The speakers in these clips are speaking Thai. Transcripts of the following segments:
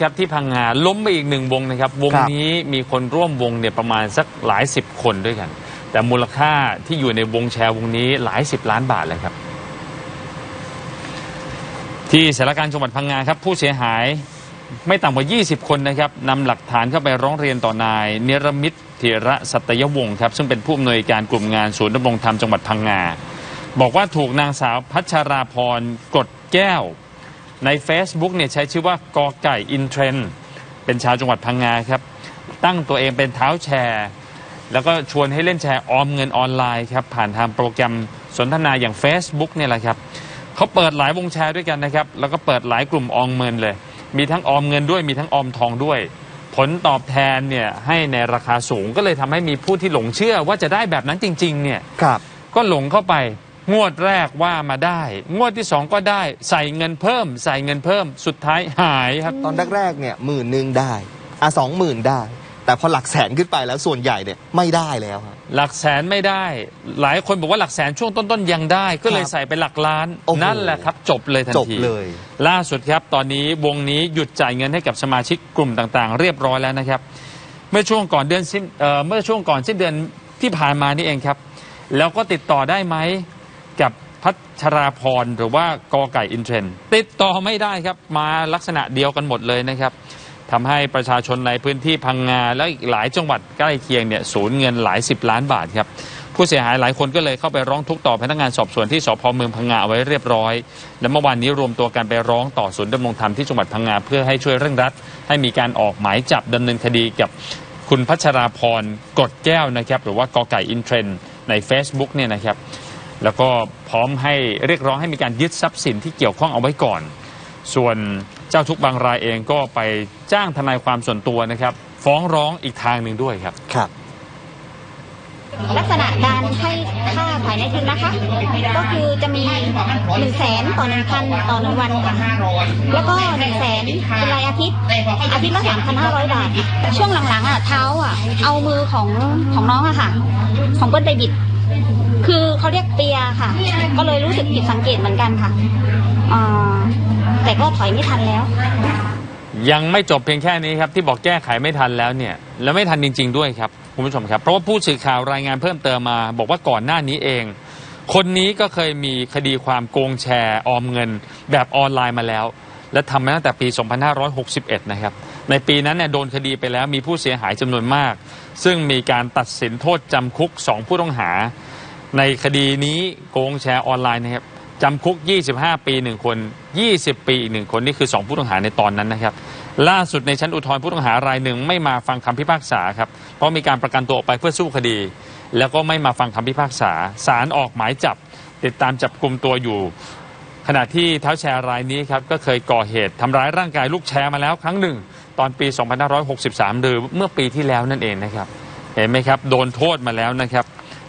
ครับที่พังงาล้มไปอีกหนึ่งวงนะครับ วงครับนี้มีคนร่วมวงเนี่ยประมาณสักหลายสิบคนด้วยกัน แต่มูลค่าที่อยู่ในวงแชร์วงนี้หลายสิบล้านบาทเลยครับ ที่สารกลารจังหวัดพังงาครับ ผู้เสียหายไม่ต่ำกว่า 20 คนนะครับนำหลักฐานเข้าไปร้องเรียนต่อนาย เนรมิตเถระสัตยวงศ์ครับ ซึ่งเป็นผู้อำนวยการกลุ่มงานศูนย์ดำรงธรรมจังหวัดพังงา บอกว่าถูกนางสาวพัชราพรกดแก้ว ใน Facebook เนี่ยใช้ชื่อว่ากอไก่อินเทรนเป็นชาวจังหวัดพังงาครับ ตั้งตัวเองเป็นเท้าแชร์ แล้วก็ชวนให้เล่นแชร์ออมเงินออนไลน์ครับ ผ่านทางโปรแกรมสนทนาอย่าง Facebook เนี่ยแหละครับเขาเปิดหลายวงแชร์ด้วยกันนะครับ แล้วก็เปิดหลายกลุ่มออมเงินเลย มีทั้งออมเงินด้วยมีทั้งออมทองด้วย ผลตอบแทนเนี่ยให้ในราคาสูงก็เลยทำให้มีผู้ที่หลงเชื่อว่าจะได้แบบนั้นจริง ๆ เนี่ยครับก็หลงเข้าไป งวดแรกว่ามาได้ งวดที่สองก็ได้ ใส่เงินเพิ่ม ใส่เงินเพิ่ม สุดท้ายหายครับ ตอนแรกๆเนี่ยหมื่นหนึ่งได้อะสองหมื่นได้ แต่พอหลักแสนขึ้นไปแล้วส่วนใหญ่เนี่ยไม่ได้แล้วครับ หลักแสนไม่ได้ หลายคนบอกว่าหลักแสนช่วงต้นๆยังได้ ก็เลยครับใส่เป็นหลักล้าน โอ้โหนั่นแหละครับ จบเลยทันจบทีเลย ล่าสุดครับ ตอนนี้วงนี้หยุดจ่ายเงินให้กับสมาชิกกลุ่มต่างๆ เรียบร้อยแล้วนะครับ เมื่อช่วงก่อนเดือนสิ้นเอ่อเมื่อช่วงก่อนสิ้นเดือนที่ผ่านมานี่เองครับ แล้วก็ติดต่อได้ไหมกับ พัชราพรหรือว่ากอไก่อินเทรนติดต่อไม่ได้ครับมาลักษณะเดียวกันหมดเลยนะครับทำให้ประชาชนในพื้นที่พังงาและอีกหลายจังหวัดใกล้เคียงเนี่ยสูญเงินหลายสิบล้านบาทครับผู้เสียหายหลายคนก็เลยเข้าไปร้องทุกข์ต่อพนักงานสอบสวนที่สพเมืองพังงาเอาไว้เรียบร้อย และเมื่อวานนี้รวมตัวกันไปร้องต่อศูนย์ดำรงธรรมที่จังหวัดพังงาเพื่อให้ช่วยเร่งรัด ให้มีการออกหมายจับดำเนินคดีกับคุณพัชราพรกดแก้วนะครับหรือว่ากอไก่อินเทรนใน Facebook เนี่ยนะครับ แล้วก็พร้อมให้เรียกร้องให้มีการยึดทรัพย์สินที่เกี่ยวข้องเอาไว้ก่อน ส่วนเจ้าทุกข์บางรายเองก็ไปจ้างทนายความส่วนตัวนะครับ ฟ้องร้องอีกทางหนึ่งด้วยครับ ครับลักษณะการให้ค่าขายในทุนนะคะ ก็คือจะมีหนึ่งแสนต่อหนึ่งพันต่อหนึ่งวันค่ะแล้วก็หนึ่งแสนเป็นรายอาทิตย์อาทิตย์ละสามพันห้าร้อยบาท ช่วงหลังๆอะเท้าอะเอามือของของน้องอะค่ะ ของเปิ้ลไปบิด คือเขาเรียกเปียค่ะ ก็เลยรู้สึกผิดสังเกตเหมือนกันค่ะแต่ก็ถอยไม่ทันแล้ว ยังไม่จบเพียงแค่นี้ครับ ที่บอกแก้ไขไม่ทันแล้วเนี่ย แล้วไม่ทันจริง ๆ ด้วยครับคุณผู้ชมครับ เพราะว่าผู้สื่อข่าวรายงานเพิ่มเติมมา บอกว่าก่อนหน้านี้เอง คนนี้ก็เคยมีคดีความโกงแชร์ออมเงิน แบบออนไลน์มาแล้ว และทำมาตั้งแต่ปี 2561 นะครับในปีนั้นเนี่ยโดนคดีไปแล้วมีผู้เสียหายจำนวนมาก ซึ่งมีการตัดสินโทษจำคุก 2 ผู้ต้องหา ในคดีนี้โกงแชร์ออนไลน์นะครับจำคุก 25 ปี 1 คน 20 ปีอีกหนึ่งคน นี่คือ 2 ผู้ต้องหาในตอนนั้นนะครับ ล่าสุดในชั้นอุทธรณ์ผู้ต้องหารายหนึ่งไม่มาฟังคำพิพากษาครับ เพราะมีการประกันตัวออกไปเพื่อสู้คดี แล้วก็ไม่มาฟังคำพิพากษาศาลออกหมายจับ ติดตามจับกลุ่มตัวอยู่ ขณะที่เท้าแชร์รายนี้ครับก็เคยก่อเหตุทำร้ายร่างกายลูกแชร์มาแล้วครั้งหนึ่ง ตอนปี 2563 หรือเมื่อปีที่แล้วนั่นเองนะครับเห็นไหมครับโดนโทษมาแล้วนะครับ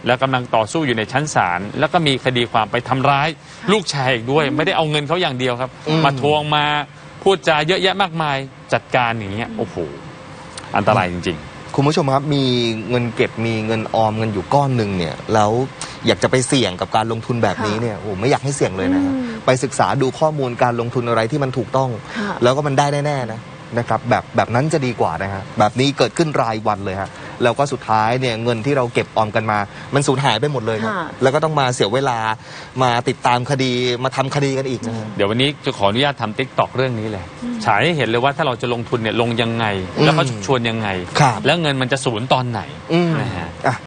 แล้วกำลังต่อสู้อยู่ในชั้นศาลแล้วก็มีคดีความไปทำร้ายลูกชายอีกด้วย ไม่ได้เอาเงินเขาอย่างเดียวครับอืมมาทวงมาพูดจาเยอะแยะมากมายจัดการอย่างเงี้ยโอ้โหอันตรายจริงคุณผู้ชมครับมีเงินเก็บมีเงินออมเงินอยู่ก้อนหนึ่งเนี่ยแล้ว อยากจะไปเสี่ยงกับการลงทุนแบบนี้เนี่ยโอ้ไม่อยากให้เสี่ยงเลยนะฮะไปศึกษาดูข้อมูลการลงทุนอะไรที่มันถูกต้องค่ะแล้วก็มันได้แน่ๆนะนะครับแบบแบบนั้นจะดีกว่านะฮะแบบนี้เกิดขึ้นรายวันเลยฮะแล้วก็สุดท้ายเนี่ยเงินที่เราเก็บออมกันมา มันสูญหายไปหมดเลยครับค่ะแล้วก็ต้องมาเสียเวลามาติดตามคดีมาทำคดีกันอีกนะฮะๆเดี๋ยววันนี้จะขออนุญาตทำติ๊กตอกเรื่องนี้เลยฉายให้เห็นเลยว่าถ้าเราจะลงทุนเนี่ยลงยังไง แล้วเขาชวนยังไงครับแล้วเงินมันจะสูญตอนไหนอืมนะฮะอะ